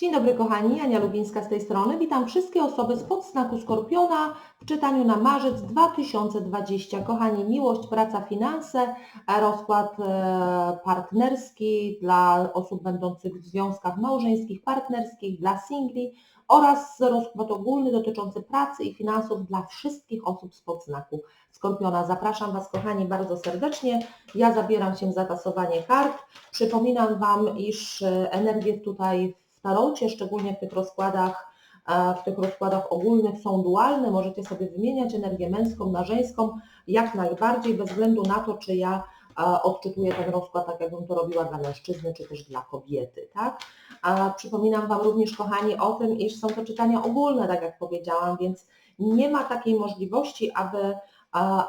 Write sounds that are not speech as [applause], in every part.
Dzień dobry kochani, Ania Lubińska z tej strony. Witam wszystkie osoby z podznaku Skorpiona w czytaniu na marzec 2020. Kochani, miłość, praca, finanse, rozkład e, partnerski dla osób będących w związkach małżeńskich, partnerskich, dla singli oraz rozkład ogólny dotyczący pracy i finansów dla wszystkich osób z podznaku Skorpiona. Zapraszam Was kochani bardzo serdecznie. Ja zabieram się za tasowanie kart. Przypominam Wam, iż e, energie tutaj w tarocie, szczególnie w tych rozkładach, e, w tych rozkładach ogólnych są dualne. Możecie sobie wymieniać energię męską na żeńską jak najbardziej, bez względu na to, czy ja e, odczytuję ten rozkład tak, jakbym to robiła dla mężczyzny, czy też dla kobiety, tak? A przypominam Wam również, kochani, o tym, iż są to czytania ogólne, tak jak powiedziałam, więc nie ma takiej możliwości, aby,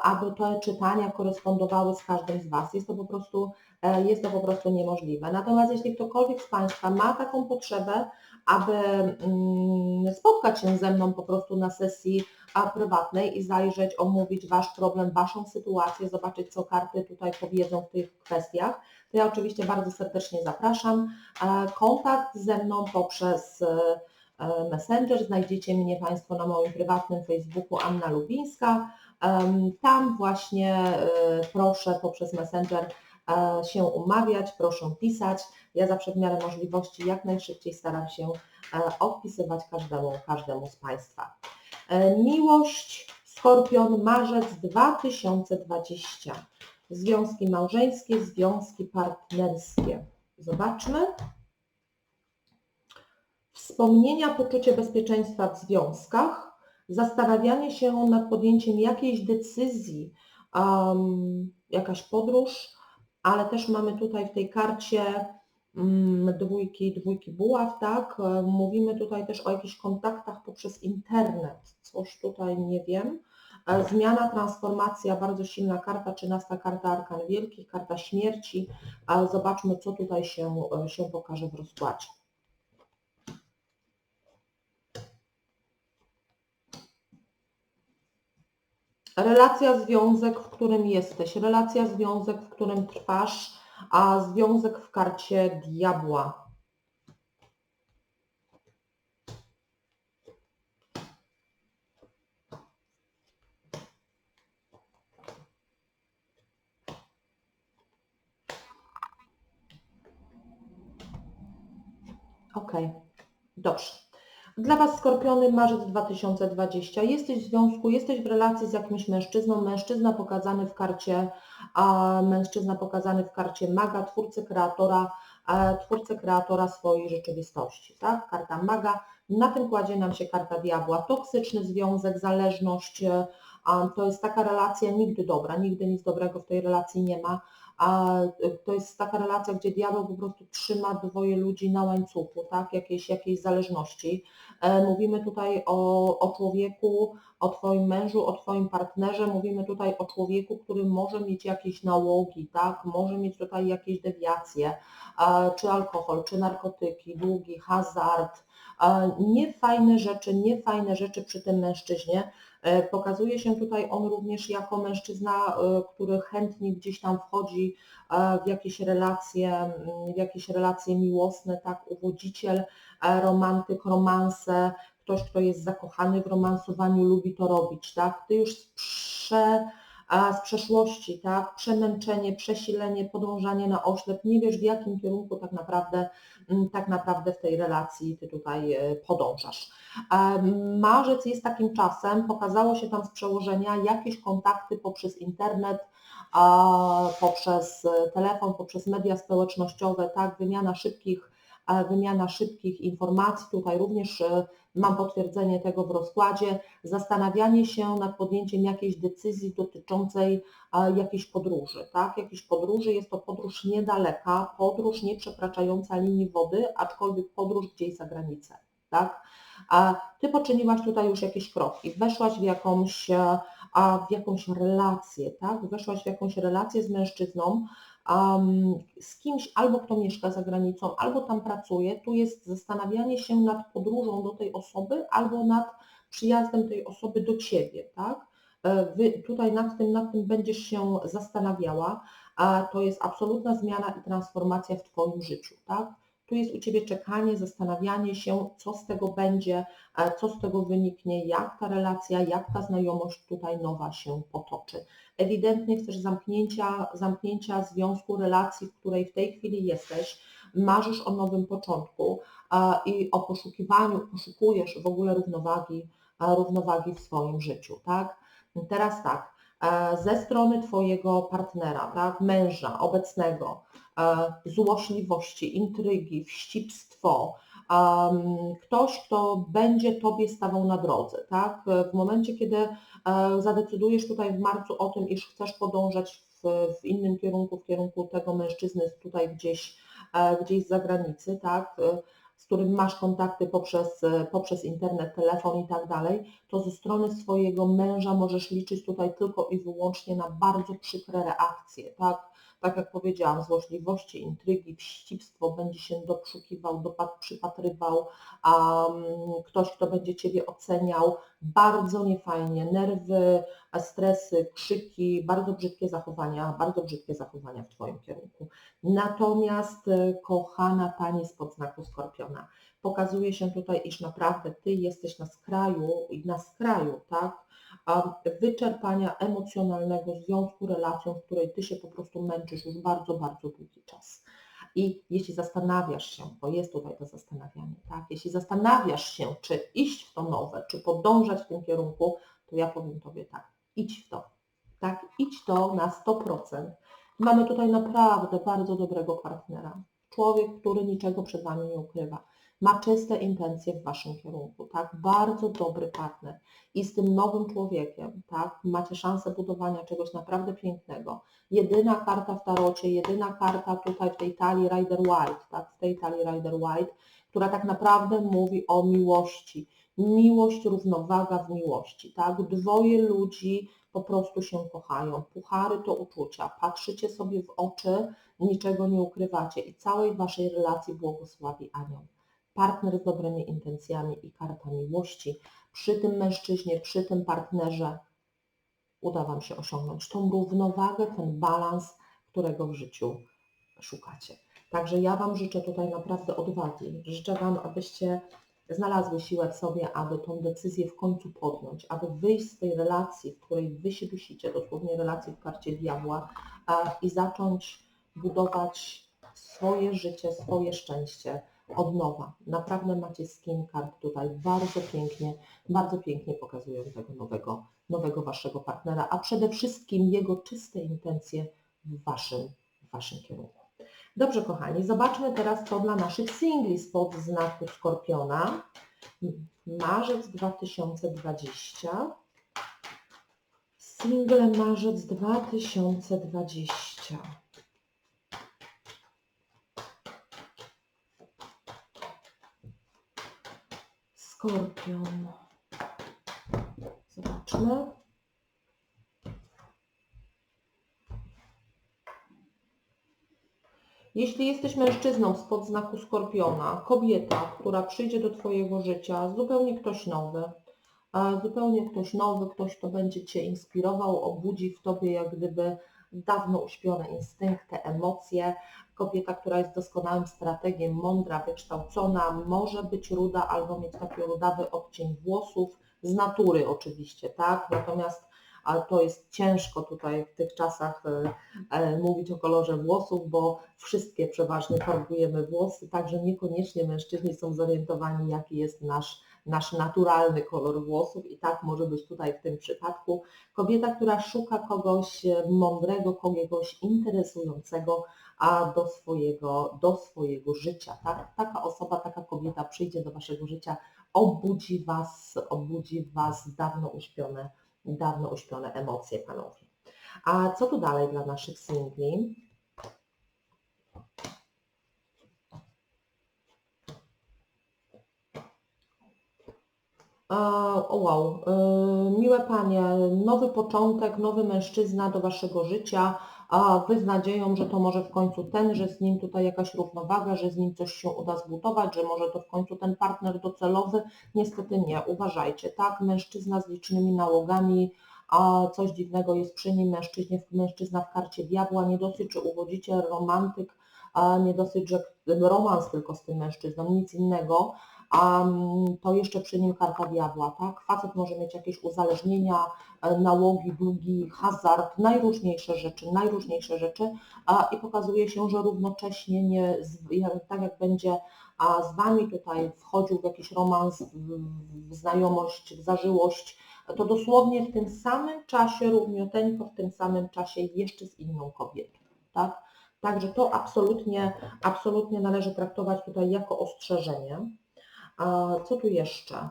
aby te czytania korespondowały z każdym z Was. Jest to po prostu E, jest to po prostu niemożliwe. Natomiast jeśli ktokolwiek z Państwa ma taką potrzebę, aby mm, spotkać się ze mną po prostu na sesji prywatnej i zajrzeć, omówić Wasz problem, Waszą sytuację, zobaczyć, co karty tutaj powiedzą w tych kwestiach, to ja oczywiście bardzo serdecznie zapraszam. E, kontakt ze mną poprzez e, Messenger, znajdziecie mnie Państwo na moim prywatnym Facebooku Anna Lubińska. Tam właśnie proszę poprzez Messenger E, się umawiać, proszę pisać. Ja zawsze w miarę możliwości jak najszybciej staram się e, odpisywać każdemu, każdemu z Państwa. E, miłość, Skorpion, marzec 2020. Związki małżeńskie, związki partnerskie. Zobaczmy. Wspomnienia, poczucie bezpieczeństwa w związkach, zastanawianie się nad podjęciem jakiejś decyzji, um, jakaś podróż, ale też mamy tutaj w tej karcie mm, dwójki, dwójki buław, tak? E, mówimy tutaj też o jakichś kontaktach poprzez internet, coś tutaj nie wiem. E, zmiana, transformacja, bardzo silna karta, 13 karta Arkan Wielkich, karta śmierci. Zobaczmy, co tutaj się, e, się pokaże w rozkładzie. Relacja, związek, w którym jesteś, relacja, związek, w którym trwasz, a związek w karcie diabła. Ok, dobrze. Dla Was Skorpiony marzec 2020. Jesteś w związku, jesteś w relacji z jakimś mężczyzną, mężczyzna pokazany w karcie, a mężczyzna pokazany w karcie maga, twórcy kreatora, twórcy kreatora swojej rzeczywistości. Tak? Karta maga, na tym kładzie nam się karta diabła, toksyczny związek, zależność, to jest taka relacja nigdy dobra, nigdy nic dobrego w tej relacji nie ma a to jest taka relacja, gdzie diabeł po prostu trzyma dwoje ludzi na łańcuchu, tak, jakiejś, jakiejś zależności. E, mówimy tutaj o, o człowieku, o Twoim mężu, o Twoim partnerze, mówimy tutaj o człowieku, który może mieć jakieś nałogi, tak, może mieć tutaj jakieś dewiacje, czy alkohol, czy narkotyki, długi, hazard, niefajne rzeczy, niefajne rzeczy przy tym mężczyźnie, E, pokazuje się tutaj on również jako mężczyzna, e, który chętnie gdzieś tam wchodzi e, w jakieś relacje, w jakieś relacje miłosne, tak, uwodziciel, romantyk, romanse, ktoś, kto jest zakochany w romansowaniu, lubi to robić, tak? Ty już prze, z przeszłości, tak? Przemęczenie, przesilenie, podążanie na oślep, nie wiesz w jakim kierunku tak naprawdę, mm, tak naprawdę w tej relacji ty tutaj e, podążasz. Marzec jest takim czasem, pokazało się tam z przełożenia jakieś kontakty poprzez internet, poprzez telefon, poprzez media społecznościowe, tak, wymiana szybkich wymiana szybkich informacji, tutaj również e, mam potwierdzenie tego w rozkładzie, zastanawianie się nad podjęciem jakiejś decyzji dotyczącej jakiejś podróży, tak? Jakiejś podróży, jest to podróż niedaleka, podróż nie przekraczająca linii wody, aczkolwiek podróż gdzieś za granicę, tak? A Ty poczyniłaś tutaj już jakieś kroki, weszłaś w jakąś, w jakąś relację, tak? Weszłaś w jakąś relację z mężczyzną, um, z kimś albo kto mieszka za granicą, albo tam pracuje, tu jest zastanawianie się nad podróżą do tej osoby albo nad przyjazdem tej osoby do Ciebie, tak? E, wy tutaj nad tym, nad tym będziesz się zastanawiała, a to jest absolutna zmiana i transformacja w Twoim życiu, tak? Tu jest u Ciebie czekanie, zastanawianie się, co z tego będzie, e, co z tego wyniknie, jak ta relacja, jak ta znajomość tutaj nowa się potoczy. Ewidentnie chcesz zamknięcia, zamknięcia związku, relacji, w której w tej chwili jesteś, marzysz o nowym początku i o poszukiwaniu, poszukujesz w ogóle równowagi, równowagi w swoim życiu, tak? Teraz tak, e, ze strony Twojego partnera, tak, męża obecnego, złośliwości, intrygi, wścibstwo, ktoś, kto będzie Tobie stawał na drodze, tak? W momencie, kiedy zadecydujesz tutaj w marcu o tym, iż chcesz podążać w, w innym kierunku, w kierunku tego mężczyzny tutaj gdzieś E, gdzieś z zagranicy, tak, e, z którym masz kontakty poprzez, e, poprzez internet, telefon i tak dalej, to ze strony swojego męża możesz liczyć tutaj tylko i wyłącznie na bardzo przykre reakcje, tak, tak jak powiedziałam, złośliwości, intrygi, wścibstwo będzie się doprzukiwał, przypatrywał, um, ktoś, kto będzie Ciebie oceniał, bardzo niefajnie, nerwy, stresy, krzyki, bardzo brzydkie zachowania, bardzo brzydkie zachowania w Twoim kierunku. Natomiast e, kochana Pani z podznaku Skorpiona, pokazuje się tutaj, iż naprawdę Ty jesteś na skraju, na skraju, tak, wyczerpania emocjonalnego związku, relacją, w której Ty się po prostu męczysz już bardzo, bardzo długi czas. I jeśli zastanawiasz się, bo jest tutaj to zastanawianie, tak? Jeśli zastanawiasz się, czy iść w to nowe, czy podążać w tym kierunku, to ja powiem Tobie tak, idź w to. Tak, idź to na 100%. Mamy tutaj naprawdę bardzo dobrego partnera. Człowiek, który niczego przed Wami nie ukrywa ma czyste intencje w Waszym kierunku, tak? Bardzo dobry partner. I z tym nowym człowiekiem, tak? Macie szansę budowania czegoś naprawdę pięknego. Jedyna karta w tarocie, jedyna karta tutaj w tej talii Rider White, tak? W tej talii Rider White, która tak naprawdę mówi o miłości. Miłość, równowaga w miłości, tak? Dwoje ludzi po prostu się kochają. Puchary to uczucia. Patrzycie sobie w oczy, niczego nie ukrywacie i całej Waszej relacji błogosławi anioł partner z dobrymi intencjami i karta miłości. Przy tym mężczyźnie, przy tym partnerze uda Wam się osiągnąć tą równowagę, ten balans, którego w życiu szukacie. Także ja Wam życzę tutaj naprawdę odwagi. Życzę Wam, abyście znalazły siłę w sobie, aby tą decyzję w końcu podjąć, aby wyjść z tej relacji, w której Wy się dusicie, dosłownie relacji w karcie diabła i zacząć budować swoje życie, swoje szczęście od nowa. Naprawdę macie skin kart tutaj bardzo pięknie, bardzo pięknie pokazują tego nowego, nowego Waszego partnera, a przede wszystkim jego czyste intencje w Waszym, w waszym kierunku. Dobrze, kochani, zobaczmy teraz to dla naszych singli spod znaku Skorpiona. Marzec 2020. Single marzec 2020. Skorpion. Zobaczmy. Jeśli jesteś mężczyzną spod znaku Skorpiona, kobieta, która przyjdzie do Twojego życia, zupełnie ktoś nowy, zupełnie ktoś nowy, ktoś, kto będzie Cię inspirował, obudzi w Tobie jak gdyby dawno uśpione instynkty, emocje. Kobieta, która jest doskonałym strategiem, mądra, wykształcona, może być ruda albo mieć taki rudawy odcień włosów, z natury oczywiście, tak? Natomiast ale to jest ciężko tutaj w tych czasach e, e, mówić o kolorze włosów, bo wszystkie przeważnie farbujemy włosy, także niekoniecznie mężczyźni są zorientowani, jaki jest nasz nasz naturalny kolor włosów i tak może być tutaj w tym przypadku. Kobieta, która szuka kogoś mądrego, kogoś interesującego, a do swojego, do swojego życia. Tak? Taka osoba, taka kobieta przyjdzie do Waszego życia, obudzi Was, obudzi Was dawno uśpione, dawno uśpione emocje, Panowie. A co tu dalej dla naszych singli? O wow, y, miłe Panie, nowy początek, nowy mężczyzna do Waszego życia, a Wy z nadzieją, że to może w końcu ten, że z nim tutaj jakaś równowaga, że z nim coś się uda zbudować, że może to w końcu ten partner docelowy. Niestety nie, uważajcie, tak, mężczyzna z licznymi nałogami, a coś dziwnego jest przy nim, mężczyźnie, mężczyzna w karcie diabła, nie dosyć, czy uwodziciel, romantyk, a nie dosyć, że romans tylko z tym mężczyzną, nic innego, a to jeszcze przy nim karta diabła, tak? Facet może mieć jakieś uzależnienia, nałogi, długi, hazard, najróżniejsze rzeczy, najróżniejsze rzeczy a, i pokazuje się, że równocześnie nie, tak jak będzie a z Wami tutaj wchodził w jakiś romans, w znajomość, w zażyłość, to dosłownie w tym samym czasie, równiuteńko w tym samym czasie jeszcze z inną kobietą, tak? Także to absolutnie, absolutnie należy traktować tutaj jako ostrzeżenie. Co tu jeszcze?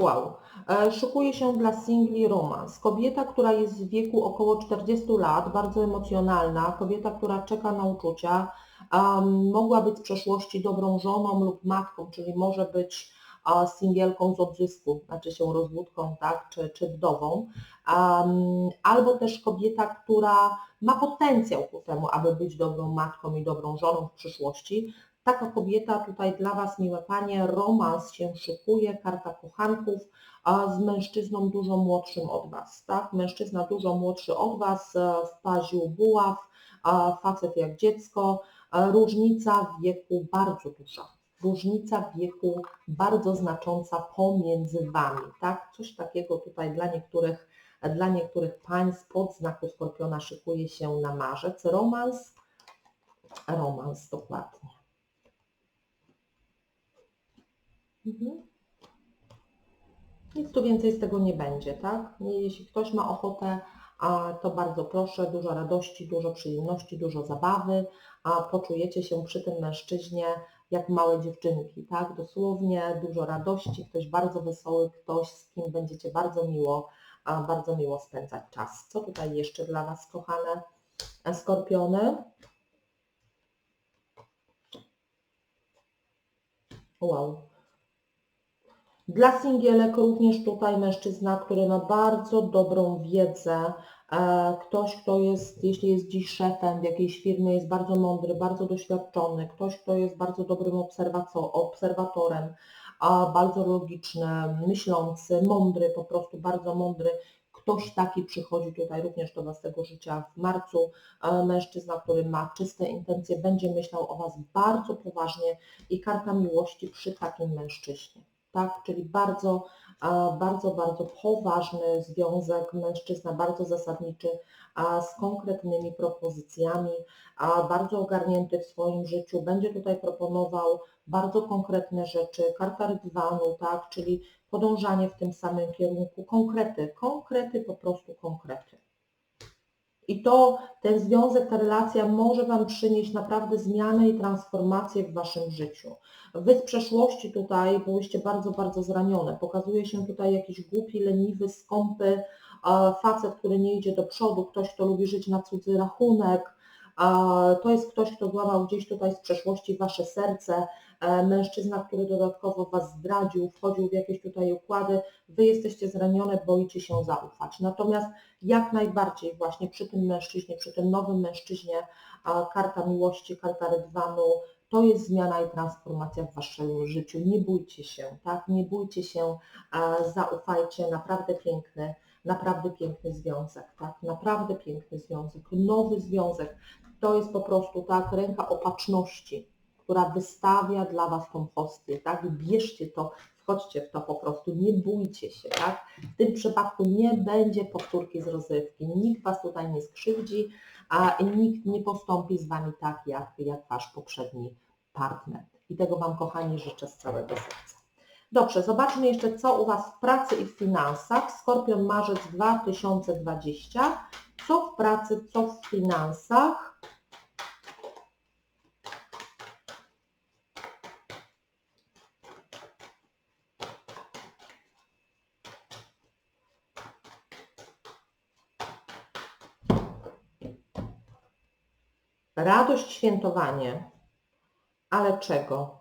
Wow. E, Szykuje się dla singli romans. Kobieta, która jest w wieku około 40 lat, bardzo emocjonalna, kobieta, która czeka na uczucia, um, mogła być w przeszłości dobrą żoną lub matką, czyli może być a, singielką z odzysku, znaczy się rozwódką, tak, czy, czy wdową, um, albo też kobieta, która ma potencjał ku temu, aby być dobrą matką i dobrą żoną w przyszłości. Taka kobieta tutaj dla Was, miłe Panie, romans się szykuje, karta kochanków, z mężczyzną dużo młodszym od Was, tak? Mężczyzna dużo młodszy od Was, e, w paziu buław, facet jak dziecko, e, różnica wieku bardzo duża. Różnica wieku bardzo znacząca pomiędzy Wami, tak? Coś takiego tutaj dla niektórych, dla niektórych pań spod znaku Skorpiona szykuje się na marzec. Romans, romans dokładnie. Mhm. Nic tu więcej z tego nie będzie, tak? Jeśli ktoś ma ochotę, to bardzo proszę, dużo radości, dużo przyjemności, dużo zabawy, a poczujecie się przy tym mężczyźnie jak małe dziewczynki, tak? Dosłownie dużo radości, ktoś bardzo wesoły, ktoś z kim będziecie bardzo miło, bardzo miło spędzać czas. Co tutaj jeszcze dla Was, kochane e, skorpiony? Wow. Dla singielek również tutaj mężczyzna, który ma bardzo dobrą wiedzę, ktoś, kto jest, jeśli jest dziś szefem w jakiejś firmie, jest bardzo mądry, bardzo doświadczony, ktoś, kto jest bardzo dobrym obserwatorem, a bardzo logiczny, myślący, mądry, po prostu bardzo mądry. Ktoś taki przychodzi tutaj również do Waszego życia w marcu. Mężczyzna, który ma czyste intencje, będzie myślał o Was bardzo poważnie i karta miłości przy takim mężczyźnie tak, czyli bardzo, bardzo, bardzo poważny związek, mężczyzna bardzo zasadniczy, z konkretnymi propozycjami, bardzo ogarnięty w swoim życiu, będzie tutaj proponował bardzo konkretne rzeczy, karta rydwanu, tak, czyli podążanie w tym samym kierunku, konkrety, konkrety, po prostu konkrety. I to, ten związek, ta relacja może Wam przynieść naprawdę zmianę i transformację w Waszym życiu. Wy z przeszłości tutaj byłyście bardzo, bardzo zranione. Pokazuje się tutaj jakiś głupi, leniwy, skąpy facet, który nie idzie do przodu, ktoś, kto lubi żyć na cudzy rachunek. To jest ktoś, kto złamał gdzieś tutaj z przeszłości Wasze serce, e, mężczyzna, który dodatkowo Was zdradził, wchodził w jakieś tutaj układy. Wy jesteście zranione, boicie się zaufać. Natomiast jak najbardziej właśnie przy tym mężczyźnie, przy tym nowym mężczyźnie, karta miłości, karta rydwanu, to jest zmiana i transformacja w Waszym życiu. Nie bójcie się, tak? Nie bójcie się, zaufajcie, naprawdę piękny, naprawdę piękny związek, tak? Naprawdę piękny związek, nowy związek. To jest po prostu tak ręka opatrzności, która wystawia dla Was tą hostię, tak? Bierzcie to, wchodźcie w to po prostu, nie bójcie się, tak? W tym przypadku nie będzie powtórki z rozrywki, nikt Was tutaj nie skrzywdzi, a nikt nie postąpi z Wami tak, jak, jak Wasz poprzedni partner. I tego Wam, kochani, życzę z całego serca. Dobrze, zobaczmy jeszcze, co u Was w pracy i w finansach. Skorpion, marzec 2020. Co w pracy, co w finansach? Radość, świętowanie. Ale czego?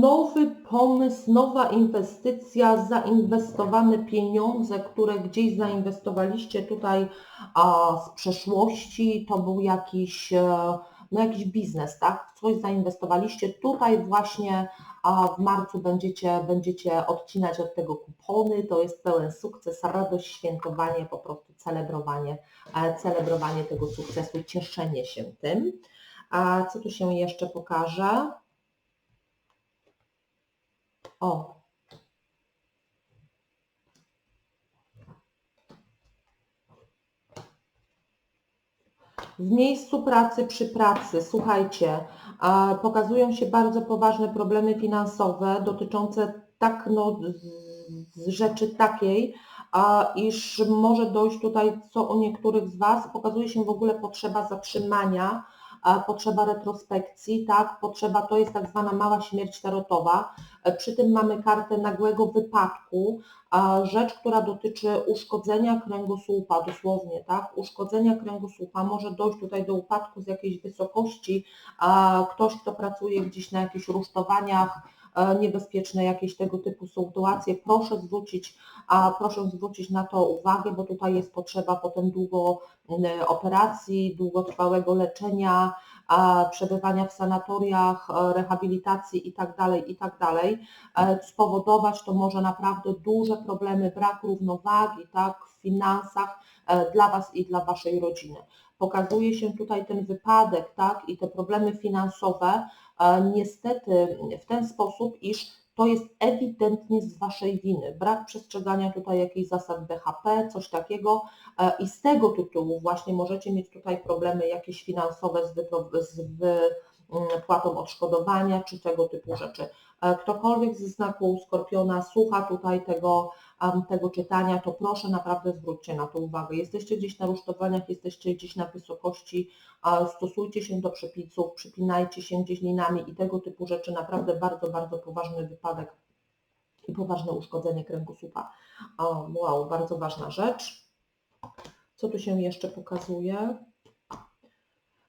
Nowy pomysł, nowa inwestycja, zainwestowane pieniądze, które gdzieś zainwestowaliście tutaj a, z przeszłości, to był jakiś, e, no jakiś biznes, tak? W coś zainwestowaliście, tutaj właśnie a w marcu będziecie, będziecie odcinać od tego kupony, to jest pełen sukces, radość, świętowanie, po prostu celebrowanie, e, celebrowanie tego sukcesu, cieszenie się tym. A co tu się jeszcze pokaże? O, W miejscu pracy, przy pracy, słuchajcie, pokazują się bardzo poważne problemy finansowe dotyczące tak, no, rzeczy takiej, iż może dojść tutaj, co u niektórych z Was, pokazuje się w ogóle potrzeba zatrzymania, potrzeba retrospekcji, tak, potrzeba, to jest tak zwana mała śmierć tarotowa, przy tym mamy kartę nagłego wypadku, rzecz, która dotyczy uszkodzenia kręgosłupa, dosłownie, tak, uszkodzenia kręgosłupa, może dojść tutaj do upadku z jakiejś wysokości, ktoś, kto pracuje gdzieś na jakichś rusztowaniach, e, niebezpieczne jakieś tego typu sytuacje, proszę zwrócić, a proszę zwrócić na to uwagę, bo tutaj jest potrzeba potem długo operacji, długotrwałego leczenia, przebywania w sanatoriach, e, rehabilitacji itd., tak itd., tak e, spowodować to może naprawdę duże problemy, brak równowagi tak, w finansach e, dla Was i dla Waszej rodziny. Pokazuje się tutaj ten wypadek tak, i te problemy finansowe niestety w ten sposób, iż to jest ewidentnie z Waszej winy. Brak przestrzegania tutaj jakichś zasad BHP, coś takiego e, i z tego tytułu właśnie możecie mieć tutaj problemy jakieś finansowe z, z wypłatą odszkodowania czy tego typu rzeczy. E, ktokolwiek ze znaku Skorpiona słucha tutaj tego, tego czytania, to proszę naprawdę zwróćcie na to uwagę. Jesteście gdzieś na rusztowaniach, jesteście gdzieś na wysokości, stosujcie się do przepisów, przypinajcie się gdzieś linami i tego typu rzeczy. Naprawdę bardzo, bardzo poważny wypadek i poważne uszkodzenie kręgosłupa. Wow, bardzo ważna rzecz. Co tu się jeszcze pokazuje?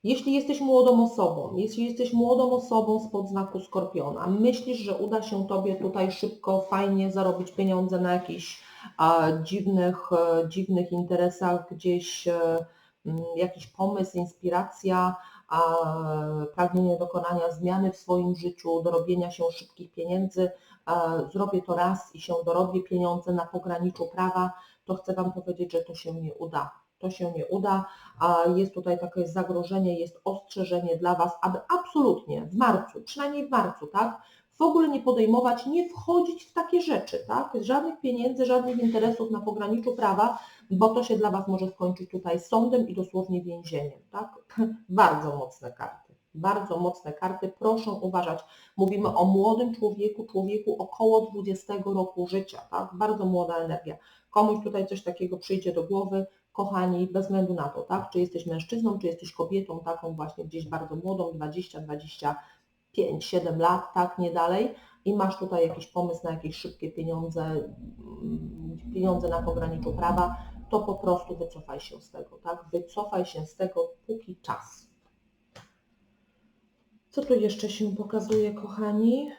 Jeśli jesteś młodą osobą, jeśli jesteś młodą osobą z podznaku Skorpiona, myślisz, że uda się Tobie tutaj szybko, fajnie zarobić pieniądze na jakichś a, dziwnych, e, dziwnych interesach, gdzieś e, m, jakiś pomysł, inspiracja, a, pragnienie dokonania zmiany w swoim życiu, dorobienia się szybkich pieniędzy, zrobię to raz i się dorobię pieniądze na pograniczu prawa, to chcę Wam powiedzieć, że to się nie uda to się nie uda, a jest tutaj takie zagrożenie, jest ostrzeżenie dla Was, aby absolutnie w marcu, przynajmniej w marcu, tak, w ogóle nie podejmować, nie wchodzić w takie rzeczy, tak, żadnych pieniędzy, żadnych interesów na pograniczu prawa, bo to się dla Was może skończyć tutaj sądem i dosłownie więzieniem, tak, [laughs] bardzo mocne karty. Bardzo mocne karty, proszę uważać. Mówimy o młodym człowieku, człowieku około 20 roku życia, tak? Bardzo młoda energia. Komuś tutaj coś takiego przyjdzie do głowy, kochani, bez względu na to, tak, czy jesteś mężczyzną, czy jesteś kobietą, taką właśnie gdzieś bardzo młodą, 20, 25, 7 lat, tak, nie dalej, i masz tutaj jakiś pomysł na jakieś szybkie pieniądze, mm, pieniądze na pograniczu prawa, to po prostu wycofaj się z tego, tak, wycofaj się z tego, póki czas. Co tu jeszcze się pokazuje, kochani?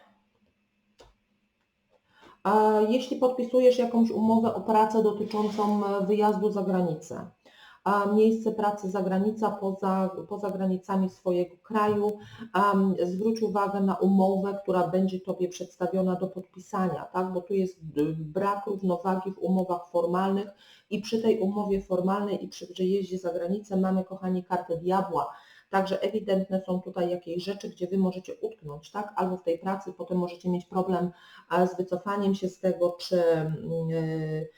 Jeśli podpisujesz jakąś umowę o pracę dotyczącą e, wyjazdu za granicę, miejsce pracy za granica, poza, poza granicami swojego kraju, zwróć uwagę na umowę, która będzie Tobie przedstawiona do podpisania, tak? bo tu jest brak równowagi w umowach formalnych i przy tej umowie formalnej i przy wyjeździe za granicę mamy, kochani, kartę diabła, Także ewidentne są tutaj jakieś rzeczy, gdzie Wy możecie utknąć, tak? Albo w tej pracy, potem możecie mieć problem z wycofaniem się z tego, czy, yy,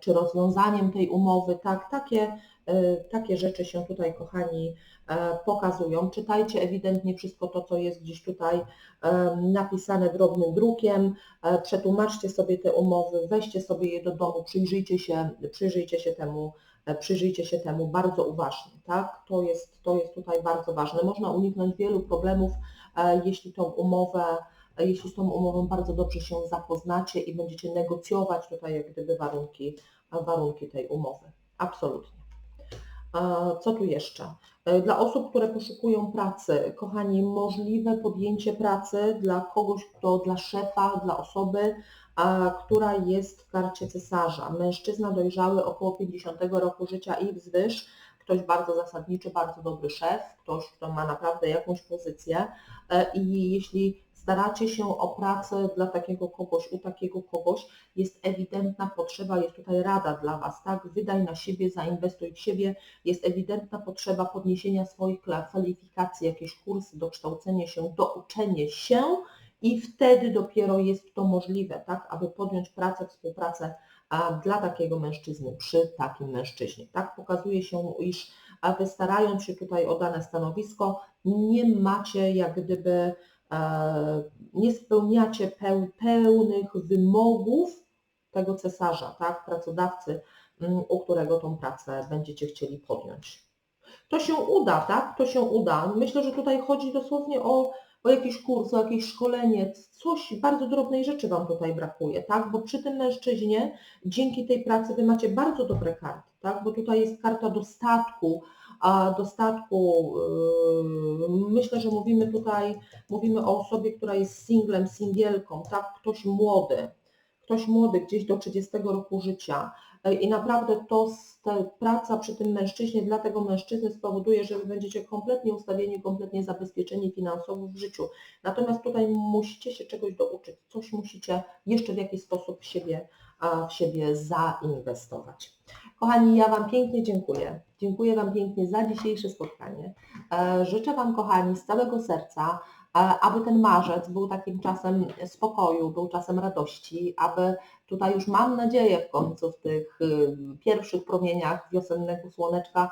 czy rozwiązaniem tej umowy, tak? Takie, yy, takie rzeczy się tutaj, kochani, pokazują. Czytajcie ewidentnie wszystko to, co jest gdzieś tutaj napisane drobnym drukiem, przetłumaczcie sobie te umowy, weźcie sobie je do domu, przyjrzyjcie się, przyjrzyjcie się temu E, przyjrzyjcie się temu bardzo uważnie, tak? To jest, to jest tutaj bardzo ważne. Można uniknąć wielu problemów, e, jeśli tą umowę, e, jeśli z tą umową bardzo dobrze się zapoznacie i będziecie negocjować tutaj jak gdyby warunki, warunki tej umowy. Absolutnie. Co tu jeszcze? Dla osób, które poszukują pracy, kochani, możliwe podjęcie pracy dla kogoś, kto dla szefa, dla osoby, która jest w karcie cesarza. Mężczyzna dojrzały około 50 roku życia i wzwyż, ktoś bardzo zasadniczy, bardzo dobry szef, ktoś, kto ma naprawdę jakąś pozycję e, i jeśli staracie się o pracę dla takiego kogoś, u takiego kogoś, jest ewidentna potrzeba, jest tutaj rada dla Was, tak? Wydaj na siebie, zainwestuj w siebie, jest ewidentna potrzeba podniesienia swoich kwalifikacji, jakieś kursy, dokształcenie się, douczenie się i wtedy dopiero jest to możliwe, tak? Aby podjąć pracę, współpracę dla takiego mężczyzny, przy takim mężczyźnie, tak? Pokazuje się, iż Wy starając się tutaj o dane stanowisko, nie macie jak gdyby nie spełniacie peł, pełnych wymogów tego cesarza, tak, pracodawcy, u którego tą pracę będziecie chcieli podjąć. To się uda, tak? To się uda. Myślę, że tutaj chodzi dosłownie o, o jakiś kurs, o jakieś szkolenie, coś bardzo drobnej rzeczy Wam tutaj brakuje, tak? Bo przy tym mężczyźnie dzięki tej pracy Wy macie bardzo dobre karty, tak? Bo tutaj jest karta dostatku, a dostatku, yy, myślę, że mówimy tutaj, mówimy o osobie, która jest singlem, singielką, tak, ktoś młody, ktoś młody, gdzieś do 30 roku życia i naprawdę to, praca przy tym mężczyźnie dla tego mężczyzny spowoduje, że będziecie kompletnie ustawieni, kompletnie zabezpieczeni finansowo w życiu. Natomiast tutaj musicie się czegoś douczyć, coś musicie jeszcze w jakiś sposób w siebie, w siebie zainwestować. Kochani, ja Wam pięknie dziękuję. Dziękuję Wam pięknie za dzisiejsze spotkanie. E, Życzę Wam, kochani, z całego serca, e, aby ten marzec był takim czasem spokoju, był czasem radości, aby tutaj już mam nadzieję w końcu w tych y, pierwszych promieniach wiosennego słoneczka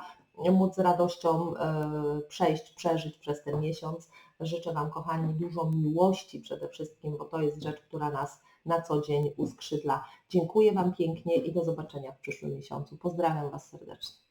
móc z radością e, przejść, przeżyć przez ten miesiąc. Życzę Wam, kochani, dużo miłości przede wszystkim, bo to jest rzecz, która nas na co dzień uskrzydla. Dziękuję Wam pięknie i do zobaczenia w przyszłym miesiącu. Pozdrawiam Was serdecznie.